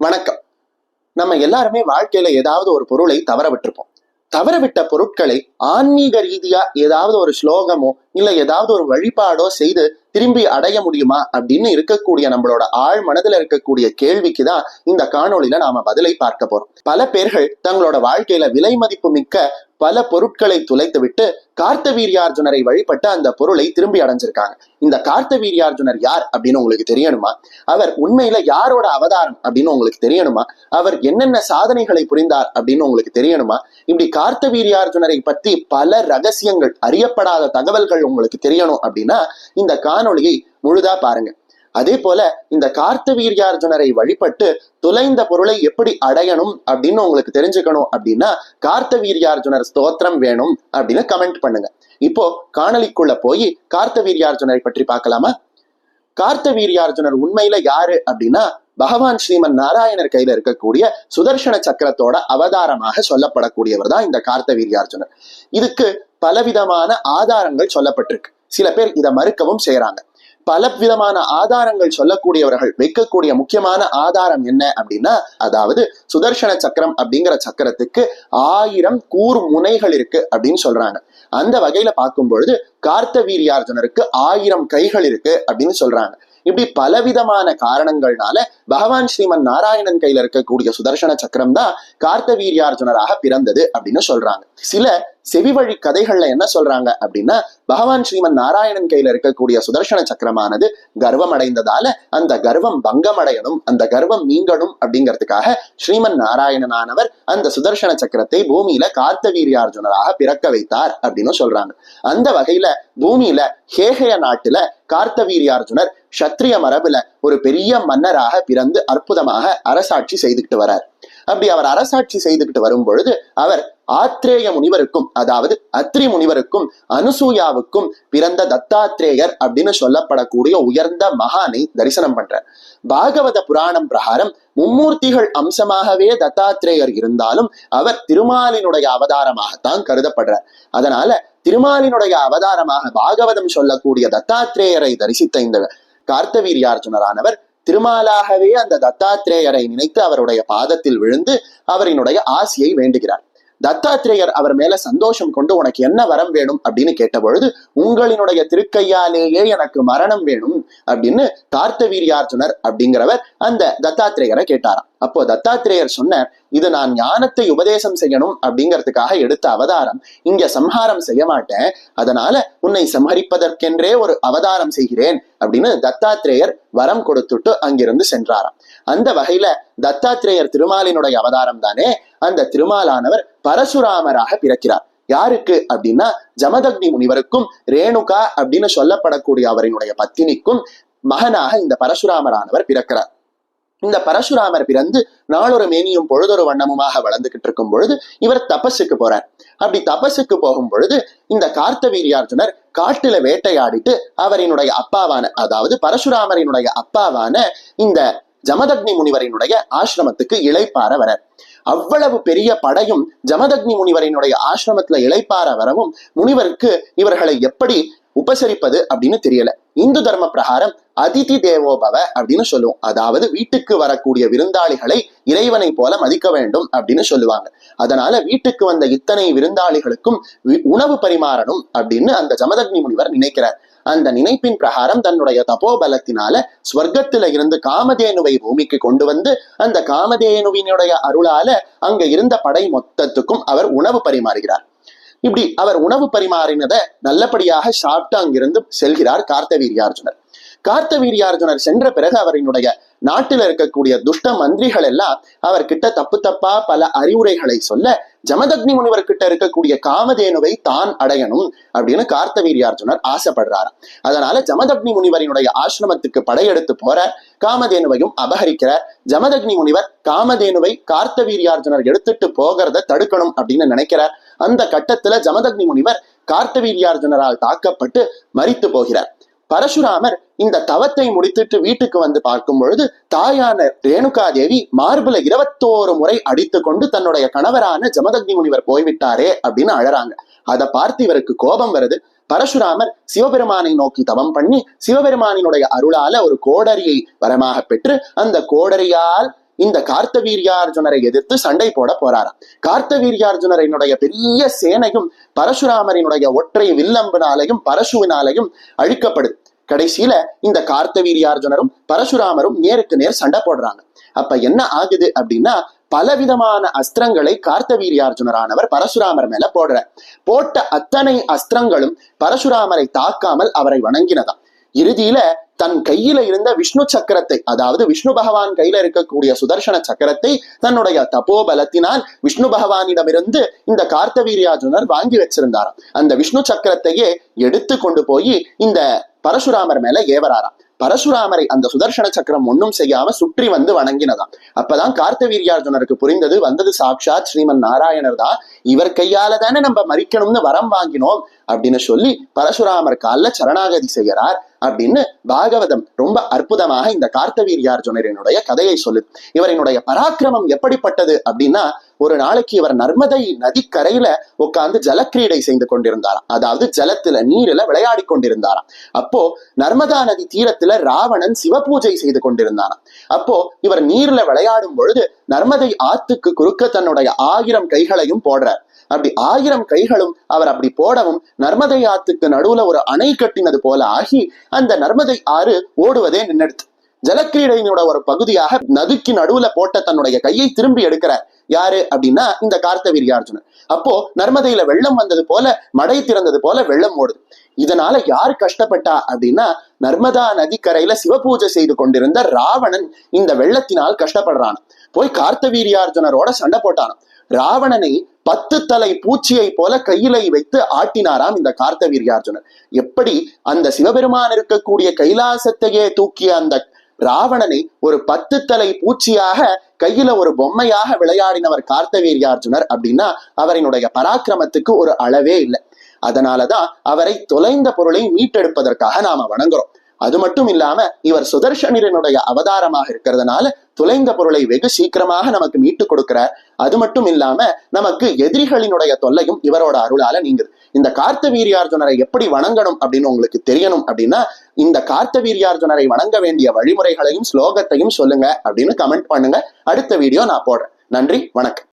வணக்கம். நம்ம எல்லாருமே வாழ்க்கையில ஏதாவது ஒரு பொருளை தவற விட்டிருப்போம் தவற விட்ட பொருட்களை ஆன்மீக ரீதியா ஏதாவது ஒரு ஸ்லோகமோ இல்ல ஏதாவது ஒரு வழிபாடோ செய்து திரும்பி அடைய முடியுமா அப்படின்னு இருக்கக்கூடிய நம்மளோட ஆழ் மனதில் இருக்கக்கூடிய கேள்விக்கு தான் இந்த காணொலியில நாம பதிலை பார்க்க போறோம். பல பேர்கள் தங்களோட வாழ்க்கையில விலை மதிப்பு மிக்க பல பொருட்களை துளைத்து விட்டு கார்த்தவீரியார்ஜுனரை வழிபட்டு அந்த பொருளை திரும்பி அடைஞ்சிருக்காங்க. இந்த கார்த்தவீரியார்ஜுனர் யார் அப்படின்னு உங்களுக்கு தெரியணுமா? அவர் உண்மையில யாரோட அவதாரம் அப்படின்னு உங்களுக்கு தெரியணுமா? அவர் என்னென்ன சாதனைகளை புரிந்தார் அப்படின்னு உங்களுக்கு தெரியணுமா? இப்படி கார்த்தவீரியார்ஜுனரை பத்தி பல ரகசியங்கள் அறியப்படாத தகவல்கள் உங்களுக்கு தெரியணும் அப்படின்னா இந்த காண காணொளியை முழுதா பாருங்க. அதே போல இந்த கார்த்தவீரியார்ஜுனரை வழிபட்டு துளைந்த பொருளை எப்படி அடையணும் அப்படின்னு உங்களுக்கு தெரிஞ்சுக்கணும் அப்படின்னா கார்த்தவீரியார்ஜுனர் ஸ்தோத்திரம் வேணும் அப்படின்னு கமெண்ட் பண்ணுங்க. இப்போ காணொலிக்குள்ள போய் கார்த்தவீரியார்ஜுனரை பற்றி பார்க்கலாமா? கார்த்தவீரியார்ஜுனர் உண்மையில யாரு அப்படின்னா பகவான் ஸ்ரீமன் நாராயணர் கையில இருக்கக்கூடிய சுதர்சன சக்கரத்தோட அவதாரமாக சொல்லப்படக்கூடியவர் தான் இந்த கார்த்தவீரியார்ஜுனர். இதுக்கு பலவிதமான ஆதாரங்கள் சொல்லப்பட்டிருக்கு. சில பேர் இதை மறுக்கவும் செய்யறாங்க பல விதமான ஆதாரங்கள் சொல்லக்கூடியவர்கள் வைக்கக்கூடிய முக்கியமான ஆதாரம் என்ன அப்படின்னா அதாவது சுதர்சன சக்கரம் அப்படிங்கிற சக்கரத்துக்கு ஆயிரம் கூர் முனைகள் இருக்கு அப்படின்னு சொல்றாங்க. அந்த வகையில பார்க்கும் பொழுது கார்த்தவீரியார்ஜுனருக்கு ஆயிரம் கைகள் இருக்கு அப்படின்னு சொல்றாங்க. இப்படி பலவிதமான காரணங்கள்னால பகவான் ஸ்ரீமன் நாராயணன் கையில இருக்கக்கூடிய சுதர்சன சக்கரம் தான் கார்த்தவீரியார்ஜுனராக பிறந்தது அப்படின்னு சொல்றாங்க. சில செவி வழி கதைகள்ல என்ன சொல்றாங்க அப்படின்னா பகவான் ஸ்ரீமன் நாராயணன் கையில இருக்கக்கூடிய சுதர்சன சக்கரமானது கர்வம் அடைந்ததால அந்த கர்வம் பங்கமடையணும் அந்த கர்வம் நீங்கணும் அப்படிங்கிறதுக்காக ஸ்ரீமன் நாராயணனானவர் அந்த சுதர்சன சக்கரத்தை பூமியில கார்த்தவீரியார்ஜுனராக பிறக்க வைத்தார் அப்படின்னு சொல்றாங்க. அந்த வகையில பூமியில ஹேகய நாட்டுல கார்த்தவீரியார்ஜுனர் சத்திரிய மரபுல ஒரு பெரிய மன்னராக பிறந்து அற்புதமாக அரசாட்சி செய்துக்கிட்டு வரார். அப்படி அவர் அரசாட்சி செய்துக்கிட்டு வரும் பொழுது அவர் ஆத்ரேய முனிவருக்கும் அதாவது அத்ரி முனிவருக்கும் அனுசூயாவுக்கும் பிறந்த தத்தாத்ரேயர் அப்படின்னு சொல்லப்படக்கூடிய உயர்ந்த மகானை தரிசனம் பண்றார். பாகவத புராணம் பிரகாரம் மும்மூர்த்திகள் அம்சமாகவே தத்தாத்ரேயர் இருந்தாலும் அவர் திருமாலினுடைய அவதாரமாகத்தான் கருதப்படுறார். அதனால திருமாலினுடைய அவதாரமாக பாகவதம் சொல்லக்கூடிய தத்தாத்ரேயரை தரிசித்த இந்த கார்த்தவீரியார்ஜுனரானவர் திருமாலாகவே அந்த தத்தாத்ரேயரை நினைத்து அவருடைய பாதத்தில் விழுந்து அவரினுடைய ஆசியை வேண்டுகிறார். தத்தாத்ரேயர் அவர் மேல சந்தோஷம் கொண்டு உனக்கு என்ன வரம் வேணும் அப்படின்னு கேட்ட பொழுது உங்களினுடைய திருக்கையாலேயே எனக்கு மரணம் வேணும் அப்படின்னு கார்த்தவீரியார்ஜுனர் அப்படிங்கிறவர் அந்த தத்தாத்ரேயரை கேட்டாராம். அப்போ தத்தாத்ரேயர் சொன்னார் இது நான் ஞானத்தை உபதேசம் செய்யணும் அப்படிங்கிறதுக்காக எடுத்த அவதாரம். இங்க சம்ஹாரம் செய்ய மாட்டேன் அதனால உன்னை சம்ஹரிப்பதற்கென்றே ஒரு அவதாரம் செய்கிறேன் அப்படின்னு தத்தாத்ரேயர் வரம் கொடுத்துட்டு அங்கிருந்து சென்றாராம். அந்த வகையில தத்தாத்ரேயர் திருமாலினுடைய அவதாரம் தானே அந்த திருமாலானவர் பரசுராமராக பிறக்கிறார். யாருக்கு அப்படின்னா ஜமதக்னி முனிவருக்கும் ரேணுகா அப்படின்னு சொல்லப்படக்கூடிய அவரினுடைய பத்தினிக்கும் மகனாக இந்த பரசுராமரானவர் பிறக்கிறார். இந்த பரசுராமர் பிறந்து நாளொரு மேனியும் பொழுதொரு வண்ணமுமாக வளர்ந்துகிட்டு இருக்கும் பொழுது இவர் தபஸுக்கு போறார். அப்படி தபஸுக்கு போகும் பொழுது இந்த கார்த்தவீரியார்ஜுனர் காட்டுல வேட்டையாடிட்டு அவரினுடைய அப்பாவான அதாவது பரசுராமரினுடைய அப்பாவான இந்த ஜமதக்னி முனிவரினுடைய ஆசிரமத்துக்கு இளைப்பார வரார். அவ்வளவு பெரிய படையும் ஜமதக்னி முனிவரினுடைய ஆசிரமத்துல இழைப்பார வரவும் முனிவருக்கு இவர்களை எப்படி உபசரிப்பது அப்படின்னு தெரியல. இந்து தர்ம பிரகாரம் அதிதி தேவோபவ அப்படின்னு சொல்லுவோம். அதாவது வீட்டுக்கு வரக்கூடிய விருந்தாளிகளை இறைவனை போல மதிக்க வேண்டும் அப்படின்னு சொல்லுவாங்க. அதனால வீட்டுக்கு வந்த இத்தனை விருந்தாளிகளுக்கும் உணவு பரிமாறணும் அப்படின்னு அந்த ஜமதக்னி முனிவர் நினைக்கிறார். அந்த நினைப்பின் பிரகாரம் தன்னுடைய தபோபலத்தினால ஸ்வர்க்கத்துல இருந்து காமதேனுவை பூமிக்கு கொண்டு வந்து அந்த காமதேனுவினுடைய அருளால அங்க இருந்த படை மொத்தத்துக்கும் அவர் உணவு பரிமாறுகிறார். இப்படி அவர் உணவு பரிமாறினதை நல்லபடியாக சாப்பிட்டு அங்கிருந்து செல்கிறார் கார்த்தவீரியார்ஜுனர். கார்த்தவீரியார்ஜுனர் சென்ற பிறகு அவரினுடைய நாட்டில் இருக்கக்கூடிய துஷ்ட மந்திரிகள் எல்லாம் அவர்கிட்ட தப்பு தப்பா பல அறிவுரைகளை சொல்ல ஜமதக்னி முனிவர் கிட்ட இருக்கக்கூடிய காமதேனுவை தான் அடையணும் அப்படின்னு கார்த்தவீரியார்ஜுனர் ஆசைப்படுறாரு அதனால ஜமதக்னி முனிவரினுடைய ஆசிரமத்துக்கு படையெடுத்து போற காமதேனுவையும் அபகரிக்கிறார். ஜமதக்னி முனிவர் காமதேனுவை கார்த்தவீரியார்ஜுனர் எடுத்துட்டு போகிறத தடுக்கணும் அப்படின்னு நினைக்கிறார். அந்த கட்டத்துல ஜமதக்னி முனிவர் கார்த்தவீரியார்ஜுனரால் தாக்கப்பட்டு மறித்து போகிறார். பரசுராமர் இந்த தவத்தை முடித்துட்டு வீட்டுக்கு வந்து பார்க்கும் பொழுது தாயான ரேணுகா தேவி மார்புல இருபத்தோரு முறை அடித்து கொண்டு தன்னுடைய கணவரான ஜமதக்னி முனிவர் போய்விட்டாரே அப்படின்னு அழறாங்க. அதை பார்த்து இவருக்கு கோபம் வருது. பரசுராமர் சிவபெருமானை நோக்கி தவம் பண்ணி சிவபெருமானினுடைய அருளால ஒரு கோடரியை வரமாக பெற்று அந்த கோடரியால் இந்த கார்த்தவீரியார்ஜுனரை எதிர்த்து சண்டை போட போறாராம். கார்த்தவீரியார்ஜுனரனுடைய பெரிய சேனையும் பரசுராமரினுடைய ஒற்றை வில்லம்பினாலையும் பரசுவினாலையும் அழிக்கப்படுது. கடைசியில இந்த கார்த்தவீரியார்ஜுனரும் பரசுராமரும் நேருக்கு நேர் சண்டை போடுறாங்க. அப்ப என்ன ஆகுது அப்படின்னா பலவிதமான அஸ்திரங்களை கார்த்தவீரியார்ஜுனரானவர் பரசுராமர் மேல போடுற போட்ட அத்தனை அஸ்திரங்களும் பரசுராமரை தாக்காமல் அவரை வணங்கினதாம். இறுதியில தன் கையில இருந்த விஷ்ணு சக்கரத்தை அதாவது விஷ்ணு பகவான் கையில இருக்கக்கூடிய சுதர்சன சக்கரத்தை தன்னுடைய தபோபலத்தினால் விஷ்ணு பகவானிடமிருந்து இந்த கார்த்தவீரியார்ஜுனர் வாங்கி வச்சிருந்தாராம். அந்த விஷ்ணு சக்கரத்தையே எடுத்து கொண்டு போய் இந்த பரசுராமர் மேல ஏவராராம். பரசுராமரை அந்த சுதர்சன சக்கரம் ஒன்றும் செய்யாம சுற்றி வந்து வணங்கினதாம். அப்பதான் கார்த்தவீரியார்ஜுனருக்கு புரிந்தது வந்தது சாட்சாத் ஸ்ரீமன் நாராயணர் தான் இவர் கையால தானே நம்ம மறிக்கணும்னு வரம் வாங்கினோம் அப்படின்னு சொல்லி பரசுராமர் காலில் சரணாகதி செய்யறார் அப்படின்னு பாகவதம் ரொம்ப அற்புதமாக இந்த கார்த்தவீரியார்ஜுனரினுடைய கதையை சொல்லு. இவரினுடைய பராக்கிரமம் எப்படிப்பட்டது அப்படின்னா ஒரு நாளைக்கு இவர் நர்மதை நதிக்கரையில உட்கார்ந்து ஜலக்கிரீடை செய்து கொண்டிருந்தாராம். அதாவது ஜலத்துல நீரில விளையாடி கொண்டிருந்தாராம். அப்போ நர்மதா நதி தீரத்துல ராவணன் சிவபூஜை செய்து கொண்டிருந்தாராம். அப்போ இவர் நீர்ல விளையாடும் பொழுது நர்மதை ஆத்துக்கு குறுக்க தன்னுடைய ஆயிரம் கைகளையும் போடுறார். அப்படி ஆயிரம் கைகளும் அவர் அப்படி போடவும் நர்மதை ஆத்துக்கு நடுவுல ஒரு அணை கட்டினது போல ஆகி அந்த நர்மதை ஆறு ஓடுவதே நின்னெடுத்து ஜலக்கிரீடையினோட ஒரு பகுதியாக நதிக்கு நடுவுல போட்ட தன்னுடைய கையை திரும்பி எடுக்கிறார் யாரு அப்படின்னா இந்த கார்த்தவீரியார்ஜுனன் அப்போ நர்மதையில வெள்ளம் வந்தது போல மடை திறந்தது போல வெள்ளம் ஓடுது. இதனால யார் கஷ்டப்பட்டா அப்படின்னா நர்மதா நதிக்கரையில சிவபூஜை செய்து கொண்டிருந்த ராவணன் இந்த வெள்ளத்தினால் கஷ்டப்படுறான். போய் கார்த்தவீரியார்ஜுனரோட சண்டை போட்டான் ராவணனை பத்து தலை பூச்சியை போல கையிலை வைத்து ஆட்டினாராம் இந்த கார்த்தவீரியார்ஜுனர் எப்படி அந்த சிவபெருமான் இருக்கக்கூடிய கைலாசத்தையே தூக்கிய அந்த ராவணனை ஒரு பத்து தலை பூச்சியாக கையில ஒரு பொம்மையாக விளையாடினவர் கார்த்தவீரியார்ஜுனர் அப்படின்னா அவரினுடைய பராக்கிரமத்துக்கு ஒரு அளவே இல்லை. அதனாலதான் அவரை தொலைந்த பொருளை மீட்டெடுப்பதற்காக நாம வணங்குறோம். அது மட்டும் இல்லாம இவர் சுதர்ஷனிரனுடைய அவதாரமாக இருக்கிறதுனால துளைந்த பொருளை வெகு சீக்கிரமாக நமக்கு மீட்டு கொடுக்கிறார். அது மட்டும் இல்லாம நமக்கு எதிரிகளினுடைய தொல்லையும் இவரோட அருளால நீங்குது. இந்த கார்த்தவீரியார்ஜுனரை எப்படி வணங்கணும் அப்படின்னு உங்களுக்கு தெரியணும் அப்படின்னா இந்த கார்த்தவீரியார்ஜுனரை வணங்க வேண்டிய வழிமுறைகளையும் ஸ்லோகத்தையும் சொல்லுங்க அப்படின்னு கமெண்ட் பண்ணுங்க. அடுத்த வீடியோ நான் போடுறேன். நன்றி வணக்கம்.